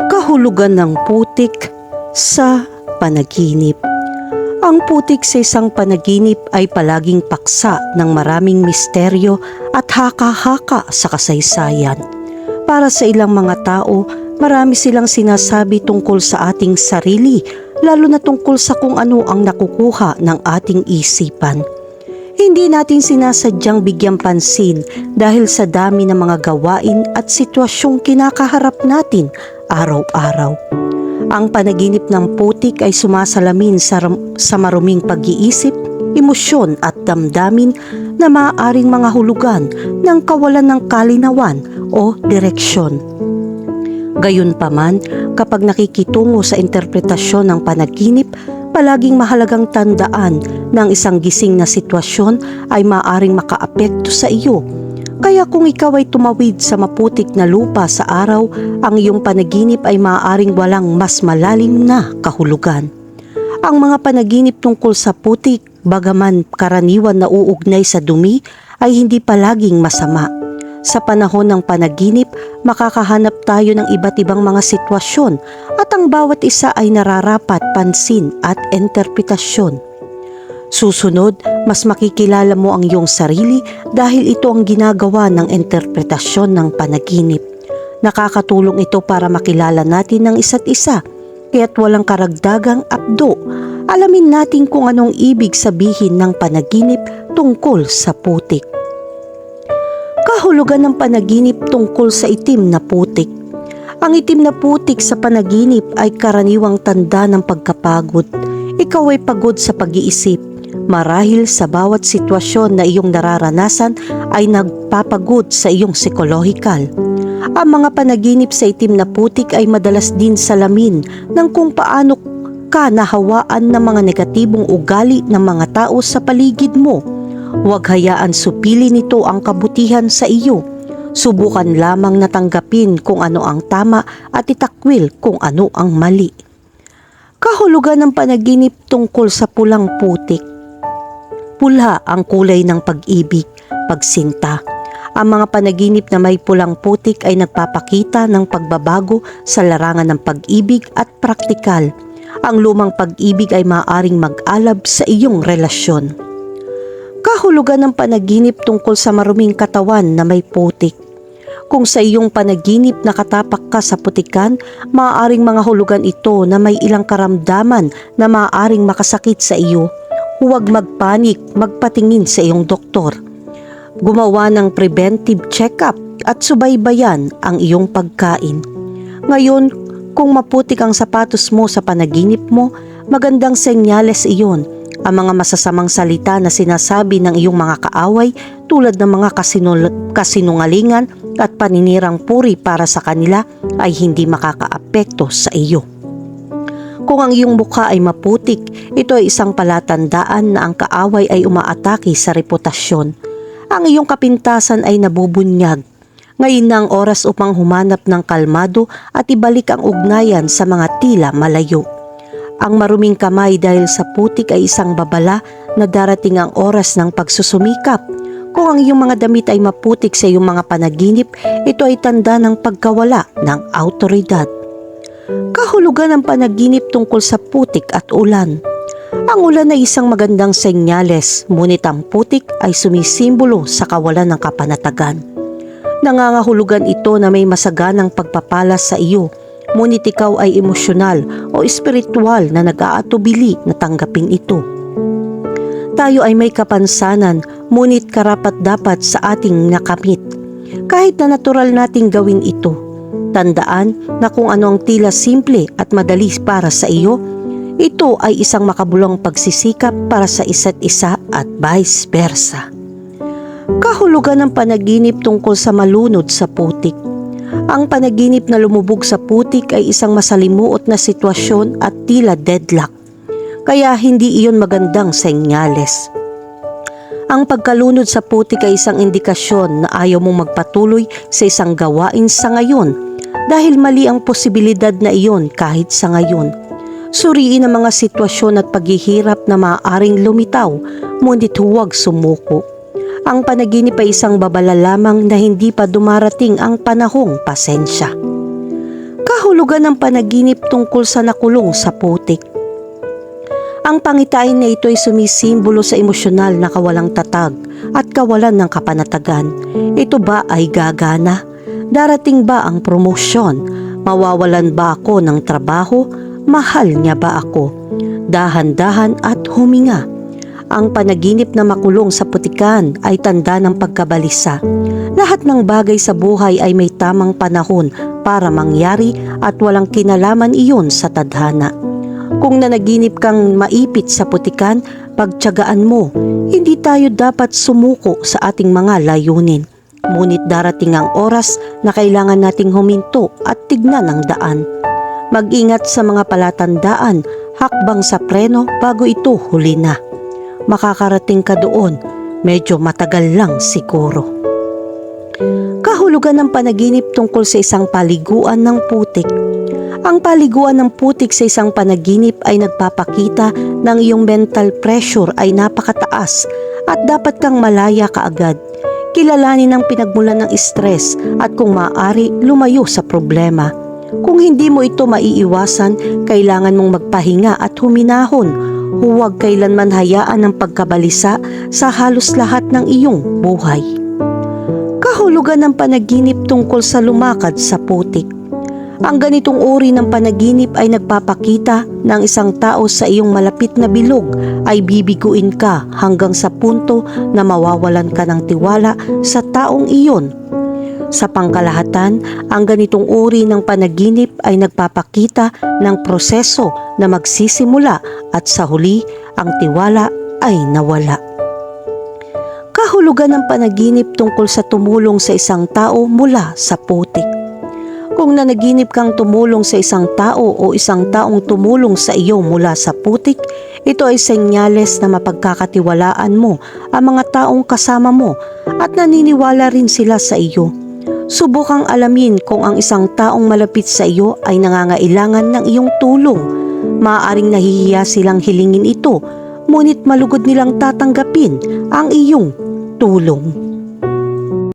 Kahulugan ng putik sa panaginip. Ang putik sa isang panaginip ay palaging paksa ng maraming misteryo at haka-haka sa kasaysayan. Para sa ilang mga tao, marami silang sinasabi tungkol sa ating sarili, lalo na tungkol sa kung ano ang nakukuha ng ating isipan. Hindi natin sinasadyang bigyan pansin dahil sa dami ng mga gawain at sitwasyong kinakaharap natin araw-araw. Ang panaginip ng putik ay sumasalamin sa, sa maruming pag-iisip, emosyon at damdamin na maaaring mga hulugan ng kawalan ng kalinawan o direksyon. Gayunpaman, kapag nakikitungo sa interpretasyon ng panaginip, palaging mahalagang tandaan na ang isang gising na sitwasyon ay maaaring makaapekto sa iyo. Kaya kung ikaw ay tumawid sa maputik na lupa sa araw, ang iyong panaginip ay maaaring walang mas malalim na kahulugan. Ang mga panaginip tungkol sa putik, bagaman karaniwan na uugnay sa dumi, ay hindi palaging masama. Sa panahon ng panaginip, makakahanap tayo ng iba't ibang mga sitwasyon at ang bawat isa ay nararapat pansin at interpretasyon. Susunod, mas makikilala mo ang iyong sarili dahil ito ang ginagawa ng interpretasyon ng panaginip. Nakakatulong ito para makilala natin ng isa't isa, kaya't walang karagdagang abdo. Alamin natin kung anong ibig sabihin ng panaginip tungkol sa putik. Kahulugan ng panaginip tungkol sa itim na putik. Ang itim na putik sa panaginip ay karaniwang tanda ng pagkapagod. Ikaw ay pagod sa pag-iisip. Marahil sa bawat sitwasyon na iyong nararanasan ay nagpapagod sa iyong psikolohikal. Ang mga panaginip sa itim na putik ay madalas din salamin ng kung paano ka nahawaan ng mga negatibong ugali ng mga tao sa paligid mo. Huwag hayaan supili nito ang kabutihan sa iyo. Subukan lamang natanggapin kung ano ang tama at itakwil kung ano ang mali. Kahulugan ng panaginip tungkol sa pulang putik. Pula ang kulay ng pag-ibig, pagsinta. Ang mga panaginip na may pulang putik ay nagpapakita ng pagbabago sa larangan ng pag-ibig at praktikal. Ang lumang pag-ibig ay maaaring mag-alab sa iyong relasyon. Kahulugan ng panaginip tungkol sa maruming katawan na may putik. Kung sa iyong panaginip nakatapak ka sa putikan, maaaring mga hulugan ito na may ilang karamdaman na maaaring makasakit sa iyo. Huwag magpanik, magpatingin sa iyong doktor. Gumawa ng preventive check-up at subaybayan ang iyong pagkain. Ngayon, kung maputik ang sapatos mo sa panaginip mo, magandang senyales iyon. Ang mga masasamang salita na sinasabi ng iyong mga kaaway tulad ng mga kasinul- kasinungalingan at paninirang puri para sa kanila ay hindi makakaapekto sa iyo. Kung ang iyong mukha ay maputik, ito ay isang palatandaan na ang kaaway ay umaatake sa reputasyon. Ang iyong kapintasan ay nabubunyag. Ngayon na ang oras upang humanap ng kalmado at ibalik ang ugnayan sa mga tila malayo. Ang maruming kamay dahil sa putik ay isang babala na darating ang oras ng pagsusumikap. Kung ang iyong mga damit ay maputik sa iyong mga panaginip, ito ay tanda ng pagkawala ng autoridad. Kahulugan ng panaginip tungkol sa putik at ulan. Ang ulan ay isang magandang senyales, ngunit ang putik ay sumisimbolo sa kawalan ng kapanatagan. Nangangahulugan ito na may masaganang pagpapalas sa iyo, ngunit ikaw ay emosyonal o espiritual na nag-aatubili na tanggapin ito. Tayo ay may kapansanan, ngunit karapat dapat sa ating nakamit. Kahit na natural nating gawin ito, tandaan na kung ano ang tila simple at madali para sa iyo, ito ay isang makabulong pagsisikap para sa isa't isa at vice versa. Kahulugan ng panaginip tungkol sa malunod sa putik. Ang panaginip na lumubog sa putik ay isang masalimuot na sitwasyon at tila deadlock. Kaya hindi iyon magandang senyales. Ang pagkalunod sa putik ay isang indikasyon na ayaw mong magpatuloy sa isang gawain sa ngayon dahil mali ang posibilidad na iyon kahit sa ngayon. Suriin ang mga sitwasyon at paghihirap na maaaring lumitaw, ngunit huwag sumuko. Ang panaginip ay isang babala lamang na hindi pa dumarating ang panahong pasensya. Kahulugan ng panaginip tungkol sa nakulong sa putik. Ang pangitain na ito ay sumisimbolo sa emosyonal na kawalang tatag at kawalan ng kapanatagan. Ito ba ay gagana? Darating ba ang promosyon? Mawawalan ba ako ng trabaho? Mahal niya ba ako? Dahan-dahan at huminga. Ang panaginip na makulong sa putikan ay tanda ng pagkabalisa. Lahat ng bagay sa buhay ay may tamang panahon para mangyari at walang kinalaman iyon sa tadhana. Kung nanaginip kang maipit sa putikan, pagtyagaan mo. Hindi tayo dapat sumuko sa ating mga layunin. Ngunit darating ang oras na kailangan nating huminto at tignan ang daan. Mag-ingat sa mga palatandaan, hakbang sa preno bago ito huli na. Makakarating ka doon, medyo matagal lang siguro. Kahulugan ng panaginip tungkol sa isang paliguan ng putik. Ang paliguan ng putik sa isang panaginip ay nagpapakita ng iyong mental pressure ay napakataas at dapat kang malaya kaagad. Kilalanin ang pinagmulan ng stress at kung maaari lumayo sa problema. Kung hindi mo ito maiiwasan, kailangan mong magpahinga at huminahon. Huwag kailanman hayaan ang pagkabalisa sa halos lahat ng iyong buhay. Kahulugan ng panaginip tungkol sa lumakad sa putik. Ang ganitong uri ng panaginip ay nagpapakita ng isang tao sa iyong malapit na bilog ay bibiguin ka hanggang sa punto na mawawalan ka ng tiwala sa taong iyon. Sa pangkalahatan, ang ganitong uri ng panaginip ay nagpapakita ng proseso na magsisimula at sa huli ang tiwala ay nawala. Kahulugan ng panaginip tungkol sa tumulong sa isang tao mula sa putik. Kung nanaginip kang tumulong sa isang tao o isang taong tumulong sa iyo mula sa putik, ito ay senyales na mapagkakatiwalaan mo ang mga taong kasama mo at naniniwala rin sila sa iyo. Subukang alamin kung ang isang taong malapit sa iyo ay nangangailangan ng iyong tulong. Maaaring nahihiya silang hilingin ito, ngunit malugod nilang tatanggapin ang iyong tulong.